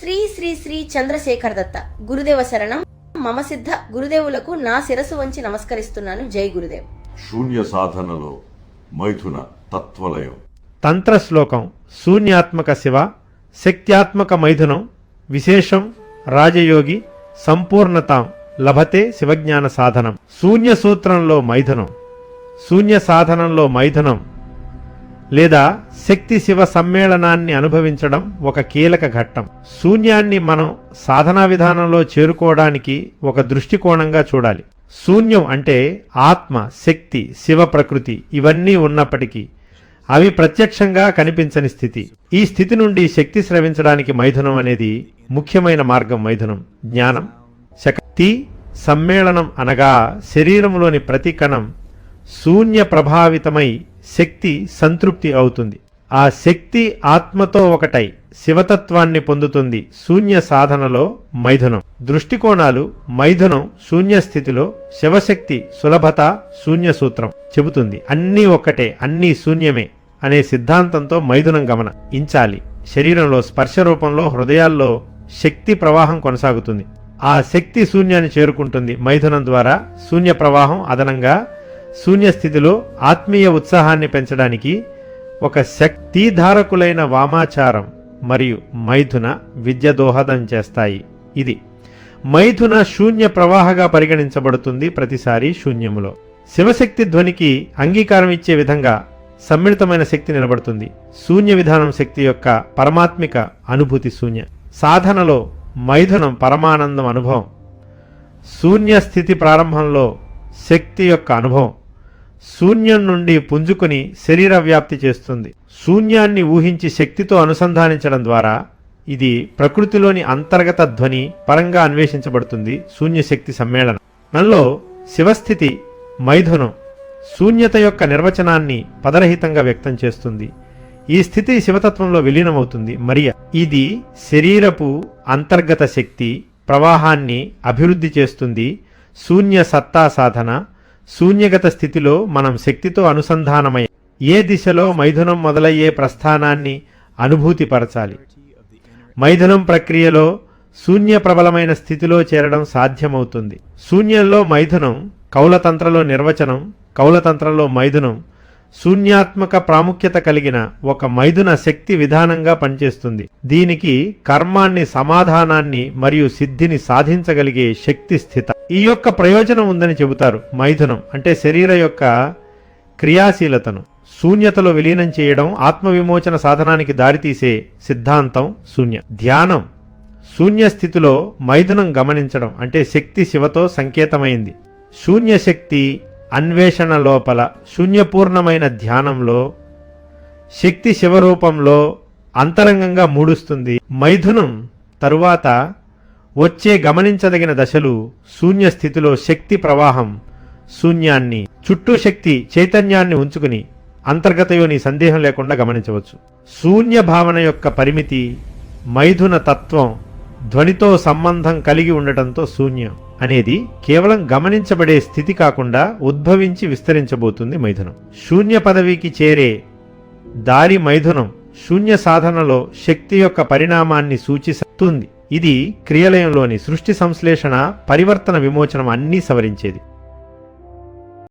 శ్రీ శ్రీ శ్రీ చంద్రశేఖర్ దత్త. గురుదేవ శరణం. మమ సిద్ధ గురుదేవులకు నా శిరసు వంచి నమస్కరిస్తున్నాను. జై గురుదేవ్. శూన్య సాధనలో మైథున తత్వలయం. తంత్రశ్లోకం శూన్యాత్మక శివ శక్త్యాత్మక మైథునం విశేషం రాజయోగి సంపూర్ణతాం లభతే శివజ్ఞాన సాధనం. శూన్య సూత్రంలో మైథునం. శూన్య సాధనంలో మైథునం. లేదా శక్తి శివ సమ్మేళనాన్ని అనుభవించడం ఒక కీలక ఘట్టం. శూన్యాన్ని మనం సాధనా విధానంలో చేరుకోవడానికి ఒక దృష్టికోణంగా చూడాలి. శూన్యం అంటే ఆత్మ శక్తి శివ ప్రకృతి ఇవన్నీ ఉన్నప్పటికీ అవి ప్రత్యక్షంగా కనిపించని స్థితి. ఈ స్థితి నుండి శక్తి స్రవించడానికి మైథునం అనేది ముఖ్యమైన మార్గం మైథునం. జ్ఞానం శక్తి సమ్మేళనం అనగా శరీరంలోని ప్రతి కణం శూన్య ప్రభావితమై శక్తి సంతృప్తి అవుతుంది. ఆ శక్తి ఆత్మతో ఒకటై శివతత్వాన్ని పొందుతుంది శూన్య సాధనలో మైథునం. దృష్టికోణాలు మైథునం శూన్య స్థితిలో శివశక్తి సులభత శూన్య సూత్రం చెబుతుంది. అన్నీ ఒక్కటే అన్నీ శూన్యమే అనే సిద్ధాంతంతో మైథునం గమన ఇంచాలి. శరీరంలో స్పర్శ రూపంలో హృదయాల్లో శక్తి ప్రవాహం కొనసాగుతుంది. ఆ శక్తి శూన్యాన్ని చేరుకుంటుంది మైథునం ద్వారా శూన్య ప్రవాహం అదనంగా శూన్య స్థితిలో ఆత్మీయ ఉత్సాహాన్ని పెంచడానికి ఒక శక్తిధారకులైన వామాచారం మరియు మైథున విద్య దోహదం చేస్తాయి. ఇది మైథున శూన్య ప్రవాహగా పరిగణించబడుతుంది ప్రతిసారి శూన్యములో. శివశక్తి ధ్వనికి అంగీకారం ఇచ్చే విధంగా సమ్మిళితమైన శక్తి నిలబడుతుంది. శూన్య విధానం శక్తి యొక్క పరమాత్మిక అనుభూతి శూన్య. సాధనలో మైథునం పరమానందం అనుభవం. శూన్య స్థితి ప్రారంభంలో శక్తి యొక్క అనుభవం. శూన్యం నుండి పుంజుకుని శరీర వ్యాప్తి చేస్తుంది. శూన్యాన్ని ఊహించి శక్తితో అనుసంధానించడం ద్వారా ఇది ప్రకృతిలోని అంతర్గత ధ్వని పరంగా అన్వేషించబడుతుంది శూన్యశక్తి సమ్మేళనం. మనలో శివస్థితి మైథునం శూన్యత యొక్క నిర్వచనాన్ని పదరహితంగా వ్యక్తం చేస్తుంది. ఈ స్థితి శివతత్వంలో విలీనమవుతుంది. మరియ ఇది శరీరపు అంతర్గత శక్తి ప్రవాహాన్ని అభివృద్ధి చేస్తుంది. శూన్య సత్తా సాధన శూన్యగత స్థితిలో మనం శక్తితో అనుసంధానమై ఏ దిశలో మైథునం మొదలయ్యే ప్రస్థానాన్ని అనుభూతిపరచాలి. మైథునం ప్రక్రియలో శూన్య ప్రబలమైన స్థితిలో చేరడం సాధ్యమవుతుంది. శూన్యంలో మైథునం కౌలతంత్రలో నిర్వచనం కౌలతంత్రంలో మైథునం శూన్యాత్మక ప్రాముఖ్యత కలిగిన ఒక మైథున శక్తి విధానంగా పనిచేస్తుంది. దీనికి కర్మాన్ని సమాధానాన్ని మరియు సిద్ధిని సాధించగలిగే శక్తి స్థిత ఈ యొక్క ప్రయోజనం ఉందని చెబుతారు. మైథునం అంటే శరీర యొక్క క్రియాశీలతను. శూన్యతలో విలీనం చేయడం ఆత్మవిమోచన సాధనానికి దారితీసే సిద్ధాంతం శూన్య. ధ్యానం శూన్య స్థితిలో మైథునం గమనించడం అంటే శక్తి శివతో సంకేతమైంది. శూన్య శక్తి అన్వేషణ లోపల శూన్యపూర్ణమైన ధ్యానంలో శక్తి శివరూపంలో అంతరంగంగా మూడుస్తుంది. మైథునం తరువాత వచ్చే గమనించదగిన దశలు శూన్య స్థితిలో శక్తి ప్రవాహం శూన్యాన్ని చుట్టూ శక్తి చైతన్యాన్ని ఉంచుకుని అంతర్గతయోని సందేహం లేకుండా గమనించవచ్చు. శూన్య భావన యొక్క పరిమితి మైథున తత్వం ధ్వనితో సంబంధం కలిగి ఉండటంతో శూన్యం అనేది కేవలం గమనించబడే స్థితి కాకుండా ఉద్భవించి విస్తరించబోతుంది మైథునం. శూన్య పదవికి చేరే దారి మైథునం శూన్య సాధనలో శక్తి యొక్క పరిణామాన్ని సూచిస్తుంది. ఇది క్రియలయంలోని సృష్టి సంశ్లేషణ పరివర్తన విమోచనం అన్నీ సవరించేది.